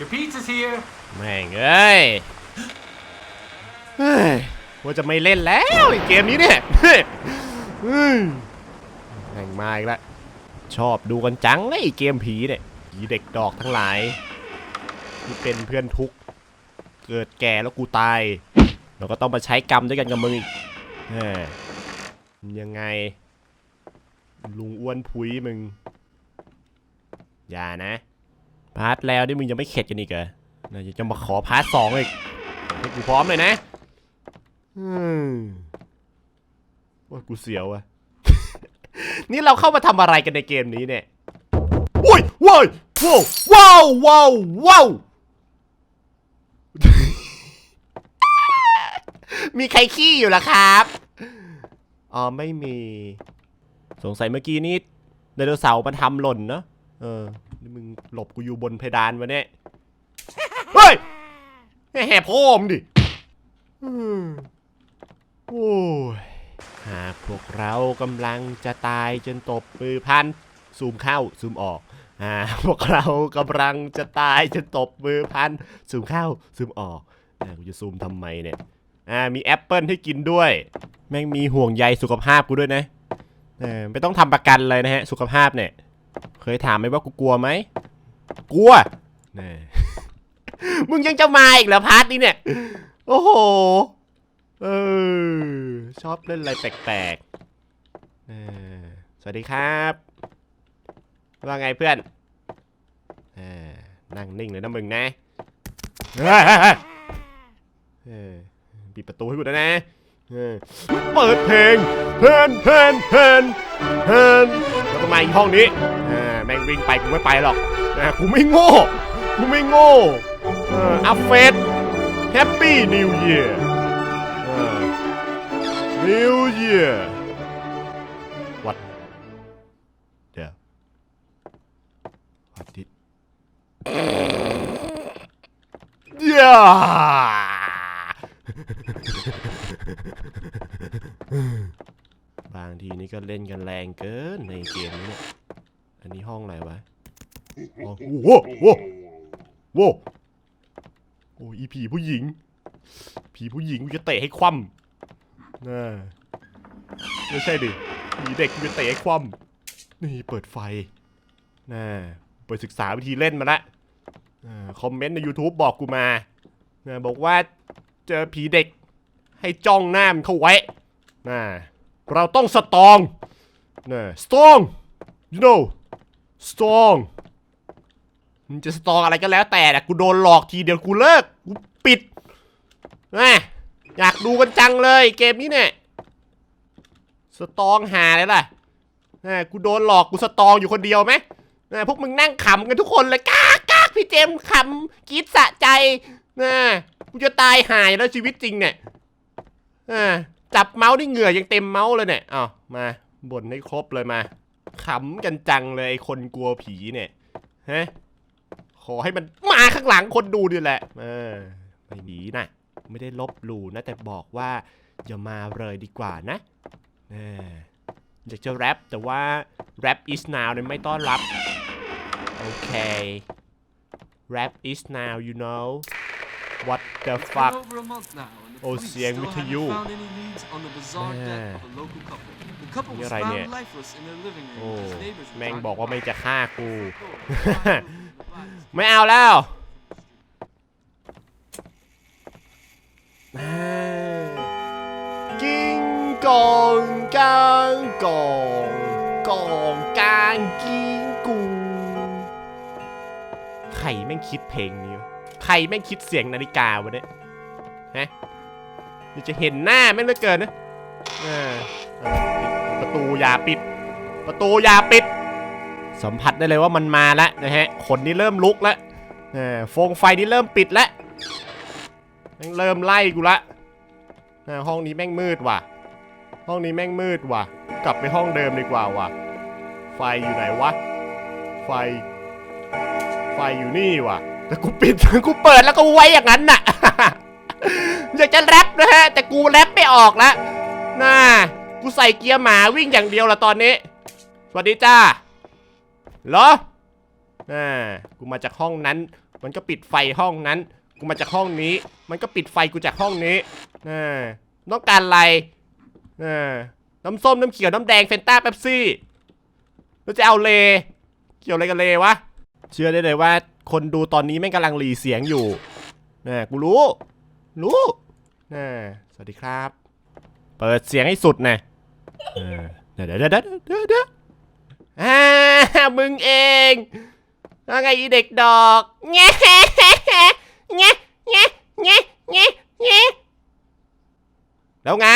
Your pizza's here. แม่งเอ้ยเฮ้ยว่าจะไม่เล่นแล้วไอ้เกมนี้เนี่ยเฮ้ยเฮ้ยแม่งมาอีกแล้วชอบดูกันจังเลยไอ้เกมผีเนี่ยผีเด็กดอกทั้งหลายที่เป็นเพื่อนทุกข์เกิดแก่แล้วกูตายเราก็ต้องมาใช้กรรมด้วยกันกับมึงอีกเฮ้ยยังไง ลุงอ้วนพุ้ยมึง อย่านะ พาร์ทแล้วนี่มึงยังไม่เข็ดกันอีกเหรอน่าจะมาขอพาร์ทสองอีกให้กูพร้อมเลยนะอืมว่ากูเสียวอะนี่เราเข้ามาทำอะไรกันในเกมนี้เนี่ยโอ้ยว้ายว้าวว้าวว้าวว้าวมีใครขี้อยู่ล่ะครับอ๋อไม่มี สงสัยเมื่อกี้นี้ไดโนเสาร์มันทำหล่นเนอะเออ นี่มึงหลบกูอยู่บนเพดานวะเนี่ย เฮ้ยแห่พ่อมดิอืมโอ้ยหากพวกเรากำลังจะตายจนตบมือพัน ซูมเข้าซูมออกหาพวกเรากำลังจะตายจนตบมือพัน ซูมเข้าซูมออกอ่ากูจะซูมทำไมเนี่ย อ่า มีแอปเปิลให้กินด้วย แม่งมีห่วงใยสุขภาพกูด้วยนะ เออไม่ต้องทำประกันเลยนะฮะ สุขภาพเนี่ย เคยถามไหมว่ากูกลัวไหมกลัวแน่มึงยังจะมาอีกเหรอพาร์ทนี้เนี่ย โอ้โห เออ ชอบเล่นอะไรแปลกๆเออสวัสดีครับ ว่าไงเพื่อนเออนั่งนิ่งเลยนะมึงนะเฮ้ยเฮ้ยเฮ้ยเออปิดประตูให้กูด้วยนะ เปิดเพลงเพลนเพลนเพลนเพลนแล้วก็มาอีกห้องนี้แม่งวิ่งไปกูไม่ไปหรอกกูไม่โง่กูไม่โง่อัฟเฟสแฮปปี้นิวเยียร์นิวเยียร์วัดเดี๋ยววัดดิเย้ บางทีนี่ก็เล่นกันแรงเกินในเกมนี้เนี่ยอันนี้ห้องอะไรวะโอ๋อโว้โว้โว้โอ้ยผีผู้หญิง ผีผู้หญิงกูจะเตะให้คว่ำน่าไม่ใช่ดิผีเด็กกูจะเตะให้คว่ำนี่เปิดไฟน่าเปิดศึกษาวิธีเล่นมาละอ่าคอมเมนต์ใน YouTube บอกกูมาน่าบอกว่าเจอผีเด็ก ให้จ้องหน้ามันเข้าไว้น่าเราต้องสตองน่า strong you know strong มึงจะสตองอะไรก็แล้วแต่นะกูโดนหลอกทีเดียวกูเลิกกูปิดนะอยากดูกันจังเลยเกมนี้เนี่ยสตองหาเลยล่ะนะกูโดนหลอกกูสตองอยู่คนเดียวไหมนะพวกมึงนั่งขำกันทุกคนเลยกากกากพี่เจมขำกรีดสะใจนะกูจะตายหายแล้วชีวิตจริงเนี่ย จับเมาส์นี่เหงื่อยังเต็มเมาส์เลยเนี่ยอ้าวมาบ่นให้ครบเลยมาขำกันจังเลยไอ้คนกลัวผีเนี่ยฮะขอให้มันมาข้างหลังคนดูดีแหละ เออไม่หนีนะไม่ได้ลบหลู่นะแต่บอกว่าอย่ามาเลยดีกว่านะเอออยากจะแรปแต่ว่า rap is now เนี่ยไม่ต้อนรับ โอเค rap is now you know what the fuck over a month now, and the Oh, police เสียง still วิท haven't ยุ found any leads on the bizarre death แม่ of a local couple. The couple นี่ was อะไรเนี่ย found lifeless in their living โอ้ room. His neighbors were แม่ง talking บอกว่าไม่ about จะฆ่ากู it. The bodies ไม่เอาแล้วกิ้งกองกางกองกองกางกิ้งกู ใครแม่งคิดเพลงนี้วะใครแม่งคิดเสียงนาฬิกาวะเนี่ยฮะ นี่จะเห็นหน้าแม่เหลือเกินนะออเออปิดประตูอย่าปิด ประตูอย่าปิด สัมผัสได้เลยว่ามันมาแล้วนะฮะขนนี่เริ่มลุกแล้วโฟงไฟนี่เริ่มปิดแล้วแม่งเริ่มไล่กูละห้องนี้แม่งมืดว่ะ ห้องนี้แม่งมืดว่ะ กลับไปห้องเดิมดีกว่าว่ะ ไฟอยู่ไหนวะ ไฟ ไฟอยู่นี่ว่ะ แต่กูปิด กูเปิดแล้วก็ไว้อย่างนั้นน่ะ อยากจะแรปนะฮะ แต่กูแรปไม่ออกล้วน่ากูใส่เกียร์หมาวิ่งอย่างเดียวละตอนนี้ สวัสดีจ้าเหรออ่ากูมาจากห้องนั้น มันก็ปิดไฟห้องนั้น กูมาจากห้องนี้ มันก็ปิดไฟกูจากห้องนี้น่าต้องการอะไรน่าน้ำส้มน้ำเขียวน้ำแดงเฟนต้าเป๊ปซี่แล้วจะเอาเล เกี่ยวอะไรกับเลวะ เชื่อได้เลยว่าคนดูตอนนี้แม่งกำลังหลีเสียงอยู่น่ากูรู้ รู้ น่าสวัสดีครับ เปิดเสียงให้สุดนะเออเดี๋ยวเดี๋ยวเดี๋ยวเดี๋ยวเดี๋ยวเดี๋ยวอ่ามึงเองว่าไงอีเด็กดอกแง่แง่แง่แง่แง่แง่แล้วไง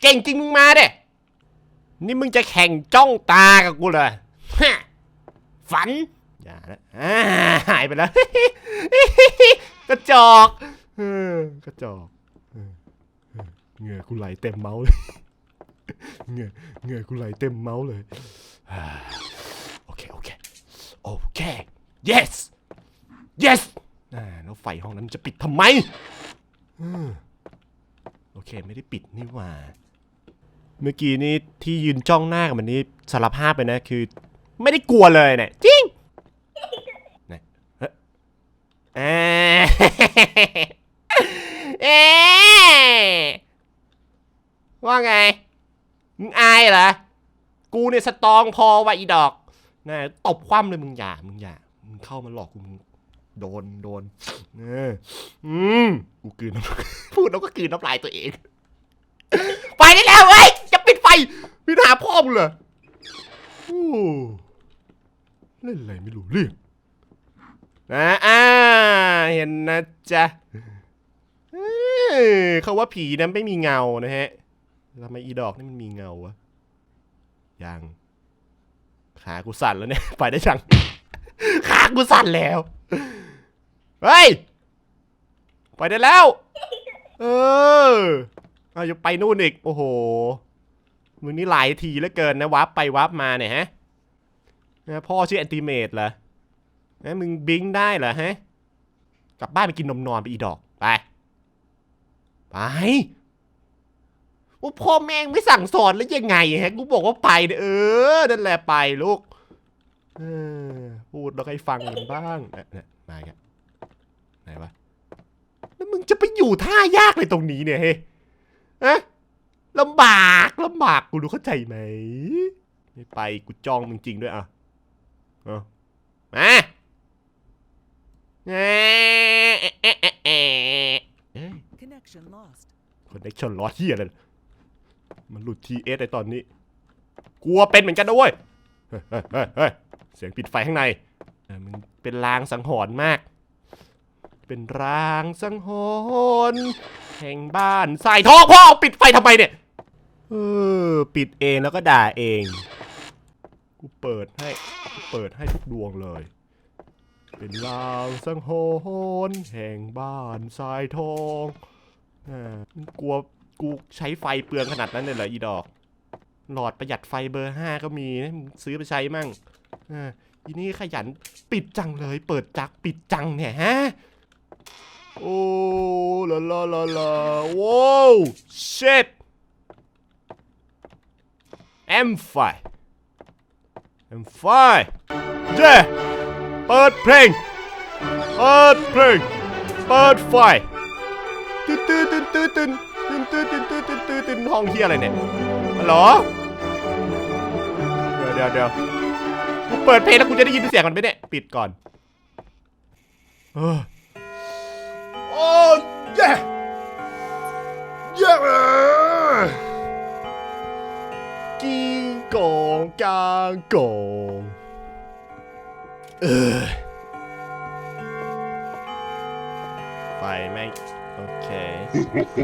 เก่งจริงมึงมาเด้นี่มึงจะแข่งจ้องตากับกูเลยฮะฝัน อย่านะอ่าหายไปแล้วกระจอกเออ กระจอกเอเออเหงื่อกูไหลเต็มเมาส์เลยเหงื่อเหงื่อกูไหลเต็มเมาส์เลยโอเคโอเคโอเค yes yes อ่าแล้วไฟห้องนั้นจะปิดทำไมโอเคไม่ได้ปิดนี่หว่า เมื่อกี้นี่ที่ยืนจ้องหน้ากับมันนี่สารภาพไปนะคือ ไม่ได้กลัวเลยเนี่ยจริงนะเฮ้ยเอ๊ะ เอ๊ว่าไง มึงอายเหรอ กูเนี่ยสตองพอว่ะอีดอกนะตบคว่ำเลยมึงอย่า มึงอย่า มึงเข้ามาหลอกกูมึงโดน โดนเอออืมกูกลืนน้ำพูดแล้วก็กืนน้ำลายตัวเอง ไปได้แล้วเว้ยจะปิดไฟพี่หาพ่อมึงเหรอโอ้เล่นอะไรไม่รู้เรื่องนะอ่าเห็นนะจ๊ะ เขาว่าผีนั้นไม่มีเงานะฮะทำไมอีดอกนี่มันมีเงาวะยังขากูสั่นแล้วเนี่ย ไปได้จังขากูสั่นแล้ว เฮ้ย ไปได้แล้ว เออเอาจะไปนู่นอีก โอ้โห มึงนี่หลายทีเหลือเกินนะวับไปวับมาเนี่ยฮะนะพ่อชื่อแอนติเมตเหรอนะมึงบิงได้เหรอฮะ กลับบ้านไปกินนมนอนไปอีดอก ไป ไปว่าพ่อแม่งไม่สั่งสอนแล้วยังไงฮะกูบอกว่าไปเออนั่นแหละไปลูกเออพูดแล้วให้ฟังกันบ้างเนี่ยมาอีกแล้วไหนวะแล้วมึงจะไปอยู่ท่ายากเลยตรงนี้เนี่ยเฮ้อะลำบากลำบากกูรู้เข้าใจไหมไม่ไปกูจองมึงจริงด้วยอะเอามาเอ๊ะ Connection lost. คอนเนคชั่นลอสเฮียอะไรมันหลุดทีเอสไอตอนนี้ กลัวเป็นเหมือนกันนะเว้ย เฮ้ยเฮ้ยเฮ้ยเฮ้ยเสียงปิดไฟข้างในเออมันเป็นลางสังหรณ์มาก เป็นรางสังหรณ์แห่งบ้านสายทองพ่อปิดไฟทำไมเนี่ย เออ ปิดเองแล้วก็ด่าเอง กูเปิดให้กูเปิดให้ทุกดวงเลย เป็นลางสังหรณ์แห่งบ้านทรายทอง กลัวกูใช้ไฟเปลืองขนาดนั้นเลยเหรออีดอก หลอดประหยัดไฟเบอร์ห้าก็มีนะมึงซื้อไปใช้มั่งอีนี้ขยันปิดจังเลย เปิดจักปิดจังเนี่ยฮะ โอ้ลาลาลาลาว้าว shit M5 M5 เจ้เปิดเพลง เปิดเพลง เปิดไฟตื่นตื่น ตื่นตื่นตื่นตื่นตื่นตื่นตื่นตื่นตื่นตื่นห้องเฮียอะไรเนี่ยฮัลโหลเดี๋ยวเดี๋ยวเดี๋ยวกูเปิดเพลงแล้วกูจะได้ยินเสียงมันไหมเนี่ยปิดก่อนเออโอ้เย้เย้กีกองกางกองเออ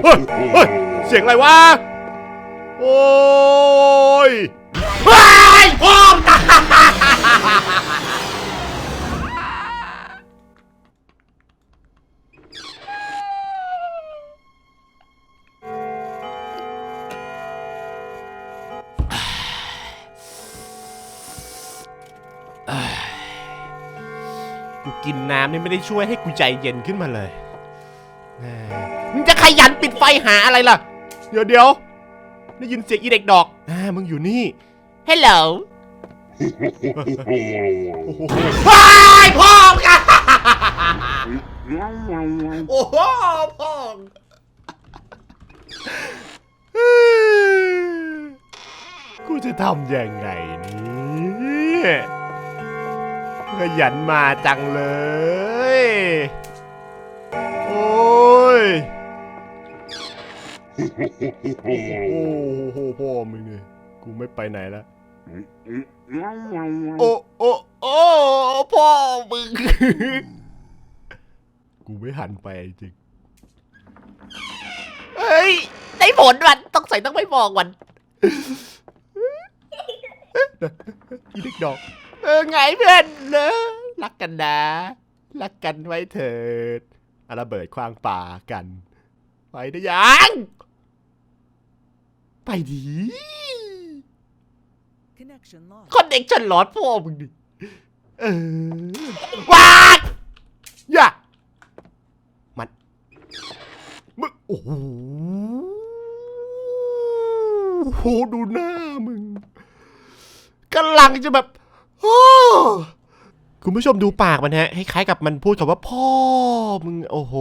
เฮ้ยเฮ้ยเสียงอะไรวะ โอ้ยว้ายพร้อมกูกินน้ำนี่ไม่ได้ช่วยให้กูใจเย็นขึ้นมาเลย ขยันปิดไฟหาอะไรล่ะ เดี๋ยวเดี๋ยวได้ยินเสียงอีเด็กดอกอ่ามึงอยู่นี่ฮัลโหลว้ายพ่องค่ะโอ้โหพ่องกูจะทำยังไงนี่ขยันมาจังเลย โอ้ย โอ้โหพ่อมึงเนี่ยกูไม่ไปไหนแล้วโอ้โอ้โอ้พ่อมึง กูไม่หันไปจริง เฮ้ย ได้ผลวันต้องใส่ต้องไม่บอกวันอีเด็กดอก เออไงเพื่อนเนอะรักกันนะ รักกันไว้เถิดอาระเบิดคว้างป่ากัน ไปได้ยัง ไปดี Connection lost. คนเด็กฉันหลอดพ่อมึงดิเออวากอย่ามันมึงโอ้โหโหดูหน้ามึงกำลังจะแบบโอ้คุณผู้ชมดูปากมันฮะคล้ายๆกับมันพูดคำว่าพ่อมึงโอ้โห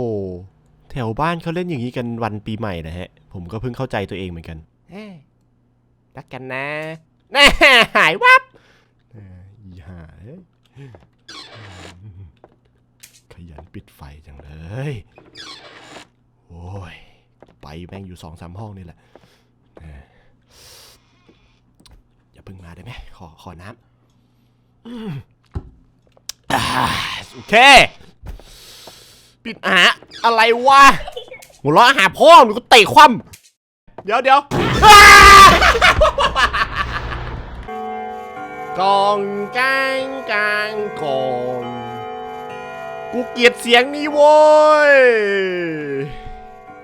แถวบ้านเขาเล่นอย่างนี้กันวันปีใหม่นะฮะ ผมก็เพิ่งเข้าใจตัวเองเหมือนกันเฮ้ย รักกันนะน่หายวับอีหายขยันปิดไฟจังเลย โอ้ย ไปแม่งอยู่สองสามห้องนี่แหละอย่าเพิ่งมาได้ไหมขอขอน้ำโอเค ปิดหาอะไรวะหัวเราะหาพ่อมึงก็เตะคว่ำเดี๋ยวเดี๋ยว กองกางกางกองกูเกลียดเสียงนี้โว้ย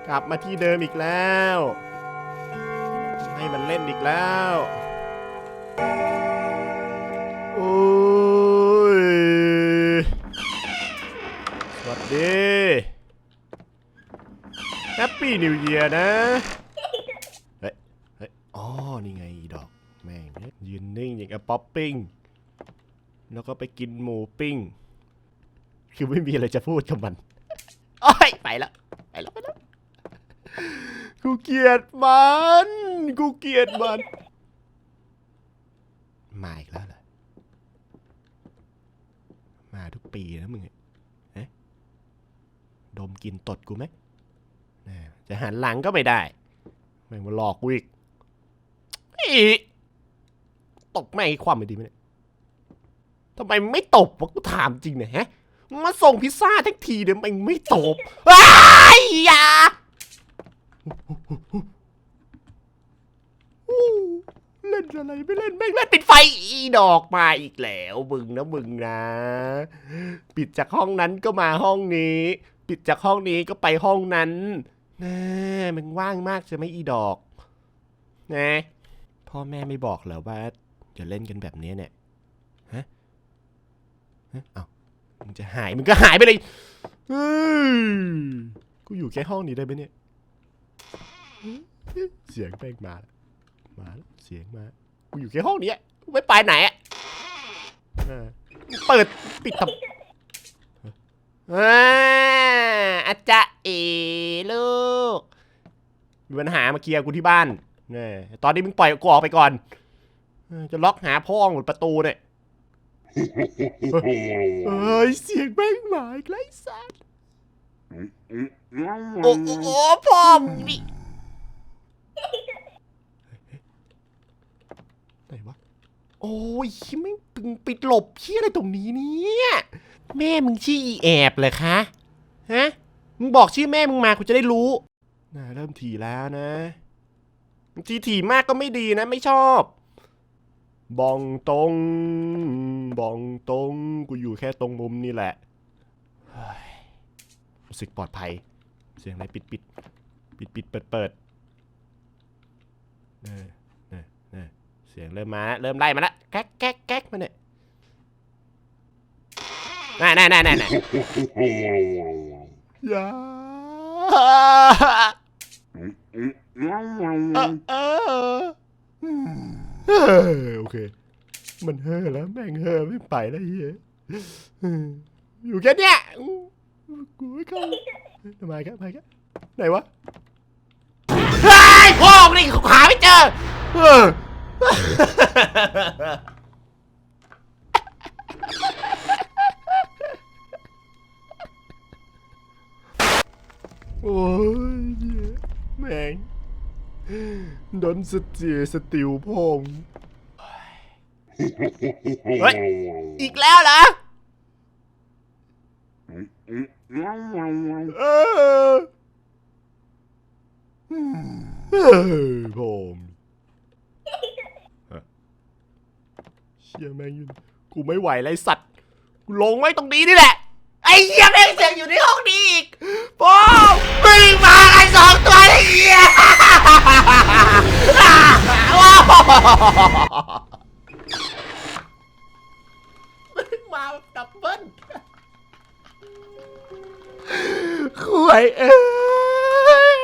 กลับมาที่เดิมอีกแล้ว ให้มันเล่นอีกแล้วโอ้ยสวัสดีแฮปปี้นิวเยียร์นะ เฮ้ย เฮ้ย อ๋อ นี่ไงอีดอก แม่ง ยืนนิ่งอย่างกับป๊อปปิ้ง แล้วก็ไปกินหมูปิ้ง คือไม่มีอะไรจะพูดกับมัน โอ้ย ไปแล้วไปแล้วไปแล้วกูเกลียดมัน กูเกลียดมัน มาอีกแล้วเหรอ มาทุกปีนะมึงอะเอ๊ะดมกลินตดกูไหมแน่จะหันหลังก็ไม่ได้ แม่งมาหลอกกูอีกอี ตบแม่งให้ความไม่ดีไหมเนี่ยทำไมไม่ตบวะกูถามจริงเนี่ยฮะ มาส่งพิซซ่าทั้งทีเดี๋ยวมึงไม่ตบอ้ายอยาอู้เล่นอะไรไม่เล่นแม่งเล่นปิดไฟอีดอกมาอีกแล้วมึงนะมึงนะ ปิดจากห้องนั้นก็มาห้องนี้ ปิดจากห้องนี้ก็ไปห้องนั้นแน่มันว่างมากใช่ไหมอีดอกนะพ่อแม่ไม่บอกเหรอว่า จะเล่นกันแบบนี้เนี่ยฮะฮะเอามึงจะหายมึงก็หายไปเลยกูอยู่แค่ห้องนี้ได้ไหมเนี่ยเสียงแป้งมาแล้วมาแล้วเสียงมากูอยู่แค่ห้องนี้กูไม่ไปไหนอะเปิดปิดทำอ่าอาจารย์เอลูกมีปัญหามาเคลียร์กูที่บ้านนี่ตอนนี้มึงปล่อยกูออกไปก่อน จะล็อกหาพ่อหมดประตูเนี่ยเอ้ยเสียงแม่งหมายไกลสัตว์โอ้โหพ่อมึงนี่ไหนวะ โอ้ยไม่งปิงปิดหลบเชี่ยอะไรตรงนี้เนี่ย แม่มึงชื่ออีแอบเลยคะ ฮะ มึงบอกชื่อแม่มึงมากูจะได้รู้น่าเริ่มถี่แล้วนะทีถี่มากก็ไม่ดีนะไม่ชอบ บองตรงบองตรงกูอยู่แค่ตรงมุมนี่แหละเฮ้ยรู้สึกปลอดภัย เสียงอะไรปิดปิดปิดปิดเปิดเปิดเน่เน่เน่เสียงเริ่มมาแล้วเริ่มไล่มาแล้วแก๊กแก๊กแก๊กมาเนี่ยน่าน่าน่าน่าน่าอย่าเออเออเออ โอเค มันเฮ่อแล้วแม่งเฮ่อไม่ไปแล้วเฮียอยู่แค่เนี้ยกูไม่เข้าทำไมครับไปครับไหนวะเฮ้ยพ่อมึงนี่หาไม่เจอเออโอ้ยเหี้ยแม่ง โดนสเตียสติลพงเฮ้ย อีกแล้วเหรอเออเฮ้ยผมเชี่ยแม่งยืนกูไม่ไหวเลยสัตว์ กูลงไว้ตรงนี้นี่แหละ ไอ้เหี้ยแม่งเสียงอยู่ในห้องนี้อีกผมวิ่งมาไอ้สองตัวไอ้เหี้ย มาดับเบิ้ลคุยเอ้ย